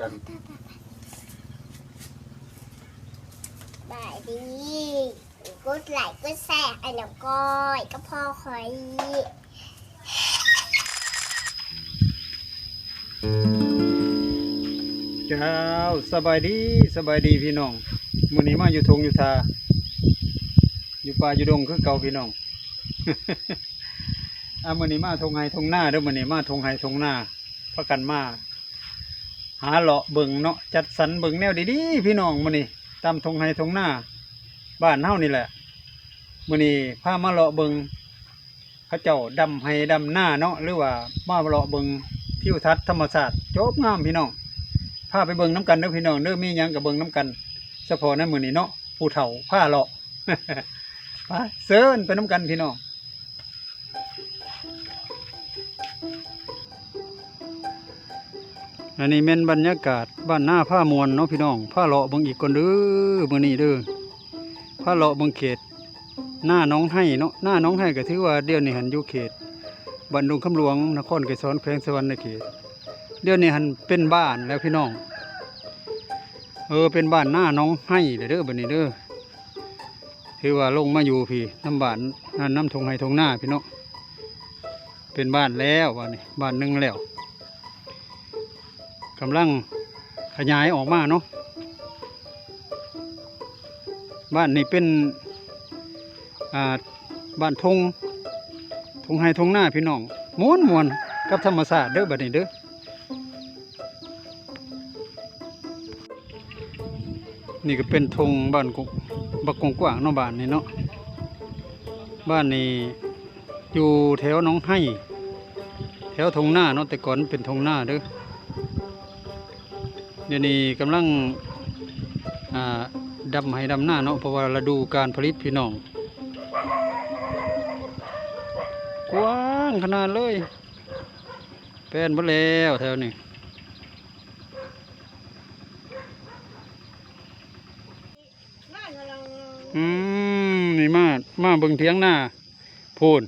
กันบายดีกูไหลกูแสกอันน้ำก้อยก็พอคอยเจ้าสบายดีสบายดีพี่น้องมื้อนี้มาอยู่ทงอยู่ทา อยู่ป่าอยู่ดงคือเก่าพี่น้องอะมื้อนี้มาทงไห้ทงหน้าเด้อมื้อนี้มาทงไห้ทงหน้าพากันมา หาเลาะเบิ่งเนาะจัดสรรเบิ่งแนวดีๆพี่น้องมื้อนี้ตามทงไห้ทงหน้า บ้านเฮานี่แหละมื้อนี้พามาเลาะเบิ่งเขาเจ้าดำไห้ดำหน้าเนาะหรือว่ามาเลาะเบิ่งทิวทัศน์ธรรมชาติจบงามพี่น้องพาไปเบิ่งน้ำกันเด้อพี่น้องเด้อมีหยังกับเบิ่งน้ำกันเฉพาะในมื้อนี้เนาะผู้เฒ่าผ้าเลาะไปเซินไปน้ำกันพี่น้อง อันนี้แม่นบรรยากาศบ้านหน้าผ้ามวลเนาะพี่น้องผ้าเลาะบิ่งอีกคนเด้อมือนี้เด้อผ้าเลาะบิ่งเขต หน้าน้องให้เนาะหน้าน้องให้ก็ถือว่าเดี๋ยวนี้หันอยู่เขตบ้านดงคำหลวงนครไกรสอนแขวงสวรรณเขต เดี๋ยวนี้หันเป็นบ้านแล้วพี่น้อง เออเป็นบ้านหน้าน้องให้เลยเด้อบัดนี้เด้อถือว่าลงมาอยู่พี่น้ำบ้านน้ำทงให้ทงหน้าพี่น้องเป็นบ้านแล้วบ้านนี้บ้านนึงแล้ว กำลังขยายออกมาเนาะบ้านนี้เป็นบ้านทงทงให้ทงหน้าพี่น้องม้วนมวนกับธรรมศาสตร์เด้อบัดนี้เด้อนี่ก็เป็นธงบ้านกุบักกงกว่างเนาะบ้านนี่เนาะบ้านนี้อยู่แถวน้องให้ แถวทงหน้าเนาะแต่ก่อนเป็นทงหน้าเด้อ เดี๋ยวนี้กำลังอ่าดำให้ดำหน้าเนาะเพราะว่าฤดูการผลิตพี่น้องกว้างขนาดเลยแป้นมดแล้วแถวนี้อืมนี่มามาเบิ่งเทียงหน้าพูน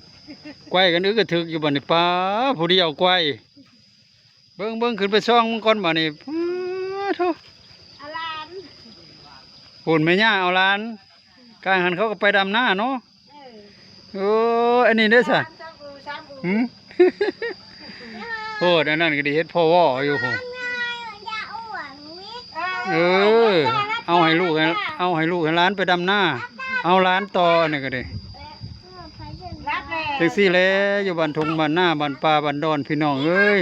ไกวกันอึกกระถึกอยู่บ่นี่ป้าผู้เดียวไกวเบิ่งเบิ่งขึ้นไปซ่องมันก่อนบ่นี่ ป้าโธ่อาลานพูนแม่ย่าเอาหล้านกลางหันเขาก็ไปดำหน้าเนาะเออโอ้อันนี้เด้อซะสามสามอูสามอูหืมโพดอันนั้นก็ไดีเฮ็ดพ่อว่ออยู่พุ่นง่ายอย่าอ้วนวิเออ เอาให้ลูกให้เอาให้ลูกให้หล้านไปดำหน้า เอาหล้านต่อนี่ก็ได้รับเลยจังซี่แหล้วอยู่บ้านทงบ้านหน้าบ้านป่าบ้านดอนพี่น้องเอ้ย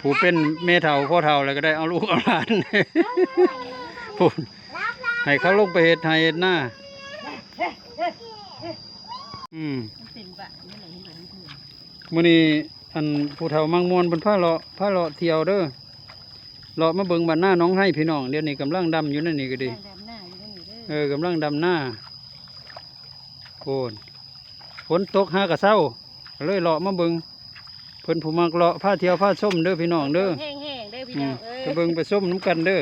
ผู้เป็นเมเฒ่าพ่อเฒ่าอะไรก็ได้เอาลูกเอาหลานพูดให้เขาลงไปเฮ็ดให้เฮ็ดหน้าอืมมื้อนี้อันผู้เฒ่ามังมวนบนผ้าเลาะผ้าเลาะเที่ยวเด้อเลาะมาเบิงบ้านหน้าน้องให้พี่น้องเดี๋ยวนี้กำลังดำอยู่นั่นนี่ก็ดีเออกำลังดำหน้าโอนฝนตกห้ากระเซ้าเลยเลาะมาเบิง เพิ่นผู้มักเลาะผ้าเที่ยวผ้าส้มเด้อพี่น้องเด้อแห้งๆเด้อพี่อืน้อมงเอ้ยไปเบิงไปส้มน้ำกันเด้อ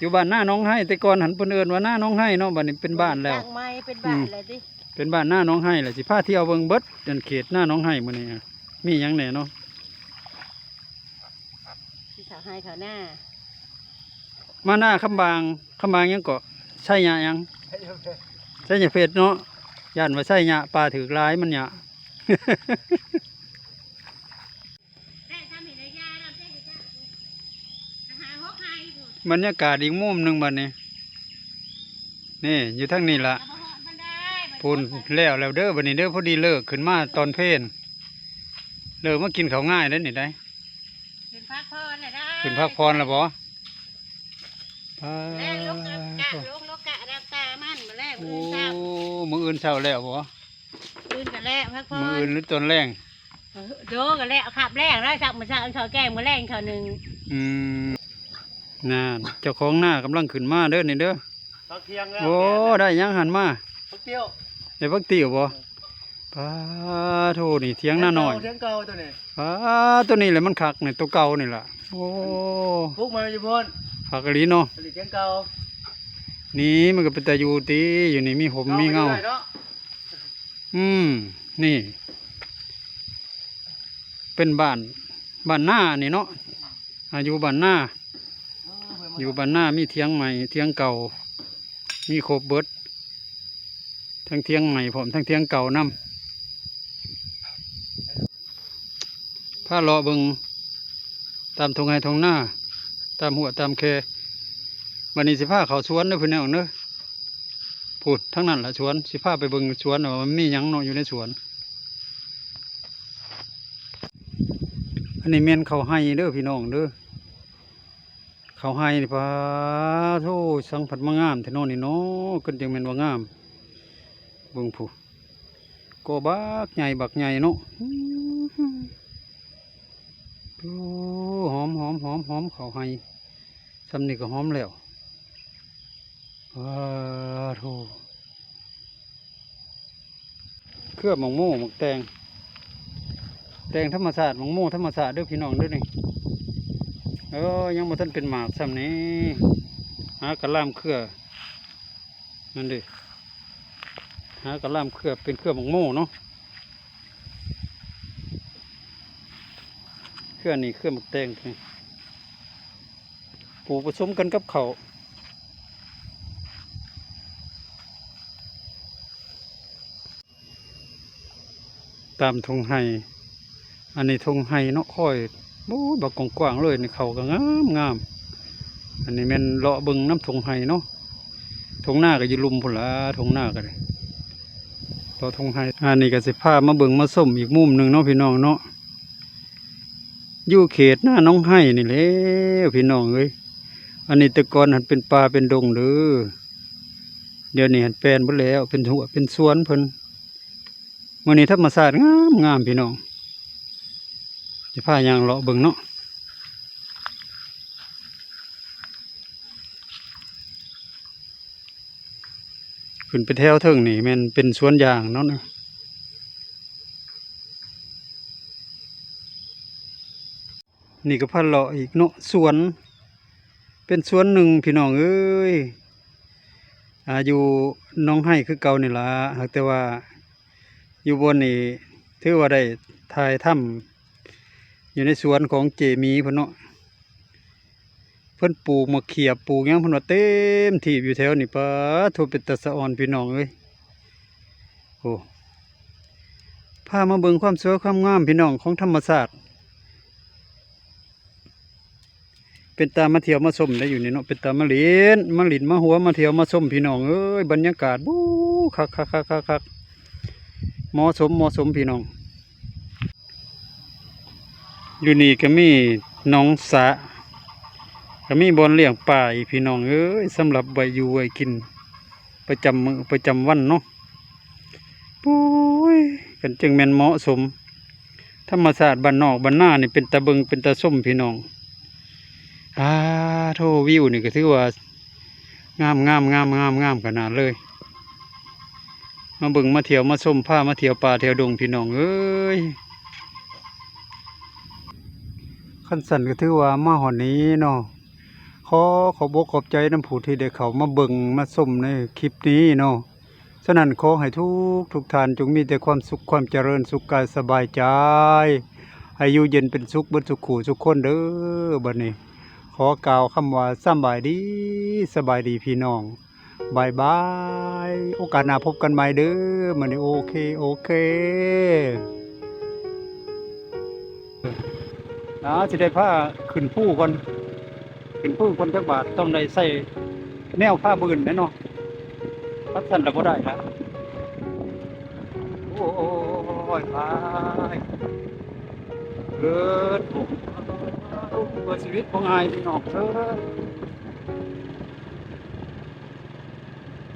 อยู่บ้านหน้าน้องให้แต่ก่อนหันเพิ่นเอิ้นว่าหน้าน้องให้เนาะบัดนี้เป็นบ้านแล้ว ตั้งไม้เป็นบ้านเลยดิเป็นบ้านหน้าน้องให้แหละสิพาเที่ยวเบิงเบิดเดินเขตหน้าน้องให้มื้อนี้อะมีหยังแหน่เนาะที่เขาให้เขาหน้ามาหน้าคำบางคำบางหยังเกาะใช่หยะหยังใช่หยะเฟดเนาะย่านว่าใช่หยะปลาถือร้ายมันหยะ ได้ทำเห็นระยะเราได้จ้ะหาหกไห้พุ่น บรรยากาศอีกมุมหนึ่งบัดนี้ นี่อยู่ทั้งนี้ละเอามาหอดมันได้พูนแล้วแล้วเด้อบัดนี้เด้อพอดีเลิกขึ้นมาตอนเพลนเลิกมากินข้าวง่ายแล้วนี่ได้ขึ้นพักพรเลยได้ขึ้นพักพรแล้วบ่พาแล้วลูกกะกะลูกลูกกะรับตามันมาแล้วโอ้มือเช้ามืออื่นเช้าแล้วบ่คืนกันแล้วพักพมือรอื่นหรือตอนแรงโดกันแล้วขับแรกแล้วสักมาสักเขาแกงมาแรงเขาหนึ่งอืม น่นเจ้าของหน้ากำลังขึ้นมาเด้อนี่เด้อพักเที่ยงแล้วโอ้ได้หยังหันมาพักเที่ยวได้พักติ๋วบ่ปาโทนี่เถียงหน้าหน่อยเที่ยงเก่าตัวนี้ปาตัวนี้แหละมันคักนี่ตัวเก่านี่ล่ะโอ้พุกมาอยู่พ่นคักอีหลีเนาะผลิตเที่ยงเก่านี่มันก็เป็นแต่อยู่ตีอยู่นี่มีผมมีเงาอไปด้วยนะอืมนี่ เป็นบ้านบ้านหน้านี่เนาะอาอยู่บ้านหน้า อยู่บ้านหน้ามีเทียงใหม่เทียงเก่า มีคบเบิร์ดทั้งเทียงใหม่ผมทั้งเทียงเก่านํผ้าเลาะเบิงตามทงไห้ทงหน้า ตามหัวตามแควันนี้สิผ้าเขาสวนเด้อพี่น้องเด้อพูดทั้งนั้นแหละสวนสิผ้าไปเบิงสวนว่ามันมียังนาะอยู่ในสวน อันนี้เมนเขาให้เด้อพี่น้องเด้อ เขาให้นี่ปะโธ่สังผัดมางามแต่นอนนี่เนาะขึ้นจังแม่นว่างามเบิ่งผู้ก็บักใหญ่บักใหญ่เนาะอื้อหือมหอมหอมหอมเขาให้ซำนี่ก็หอมแล้วปะโธ่เครือหมองโม่หมกแตงแตงธรรมศาสตร์มองโม่ธรรมศาสตร์ด้อพี่น้องด้อนี่ ออยังบ่ทันเป็นหมากซ้ำนี้หากระล่ามเครือนั่นดิหากระล่ามเครือเป็นเครือหมองโม่เนาะเครือนี่เครือหมกแตงปลูกผสมกันกับเขาตามทงไห้อันนี้ทงไห้เนาะค่อย โอ้บักกว้างๆเลยนี่เขาก็งามงามอันนี้แม่นเลาะบิงน้ำทงไห้เนาะทงหน้าก็ยู่ลุมพุ่นละทงหน้าก็เลยเลาะทงไห้อันนี้ก็สิพามาเบิงมาส้มอีกมุมหนึ่งเนาะพี่น้องเนาะอยู่เขตหน้าน้องไห้นี่แล้วพี่น้องเอ้ยอันนี้ต่ก่อนหันเป็นป่าเป็นดงเด้อเดี๋ยวนี้หันแปลนหมดแล้วเป็นหัวเป็นสวนเพิ่นมื่อนี้ธรรมศาสตร์งามงามพี่น้อง จะพายางเลาะเบิ่งเนาะขึ้นไปแถวเทิงนี่มันเป็นสวนยางเนาะนะนี่ก็พันเลาะอีกเนาะสวน เป็นสวนหนึ่งพี่น้องเอ้ยอาอยู่น้องให้คือเก่านี่ละหากแต่ว่าอยู่บนนี่ถือว่าได้ทายถ้ำ อยู่ในสวนของเจมีเพิ่นเนาะเพิ่อนปลูกมะเขียบปลูกยังเพิ่นว่าเต็มที่อยู่แถวนี่ปะทั่วเป็นตะสะออนพี่น้องเอ้ยโอ้พามาเบิ่งความสวยความงามพี่น้องของธรรมศาสตร์เป็นตามาเที่ยวมาชมได้อยู่นี่เนาะเป็นตามาเล่นมาหลินมาหัวมาเที่ยวมาชมพี่น้องเอ้ยบรรยากาศบู๊คักคักคักคักคักมาะสมมาะสมพี่น้อง อยู่นี่ก็มีน้องสะก็มีบอนเลี้ยงปลาอีกพี่น้องเอ้ยสำหรับใบอยู่ไว้กิน ประจำมือประจำวันเนาะปุ้ยกันจึงแมนเหมาะสม ธรรมศาสตร์บ้านนอกบ้านหน้านี่เป็นตะเบิงเป็นตะส้มพี่น้องอ่าโทวิวนี่ก็ถือว่างามงามงามงามงามขนาดเลยมาเบิงมาเที่ยวมาส้มผ้ามาเที่ยวป่าเที่ยวดงพี่น้องเอ้ย ขั้นสันก็ถือว่ามาหอนนี้เนาะขอขอบกขอบใจน้ำผู้ที่ได้เขามาเบิ่งมาชมในคลิปนี้เนาะฉะนั้นขอให้ทุกทุกท่านจงมีแต่ความสุขความเจริญสุขกายสบายใจอายุเย็นเป็นสุขเบนสุขขู่สุขคนเด้อบัดนี้ ขอกล่าวคำว่าสบายดีสบายดีพี่น้องบายบาย โอกาสหน้าพบกันใหม่เด้อมันนี้โอเค โอเค อ่าสิได้ผ้าขึ้นผู้ก่อนขึ้นผู้คนจักบาทต้องได้ใส่แนวผ้าบืนแน่นาะพัดสันแล้วก็ได้ครับโอ้ยพายเกิดโอ้เกิดชีวิตของอายพี่น้องเถิด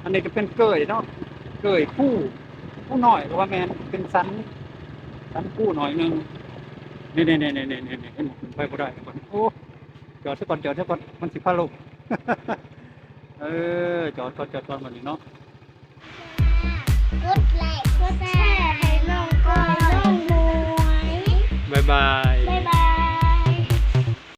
อันนี้ก็เป็นเกยเนาะเกยผู้ผู้หน่อยเพราะว่าแมนเป็นสันสันผู้หน่อยหนึ่ง นี่นี่นี่นี่นี่นี่นี่ไปบ่ได้ก่อนโอ้จอดซะก่อนจอดซะก่อนมันสิพาลงเออจอดก่อนจอดก่อนมันนี่เนาะกดไลค์กดแชร์ให้น้องก้อยน้องหมวยบายบายบ๊าย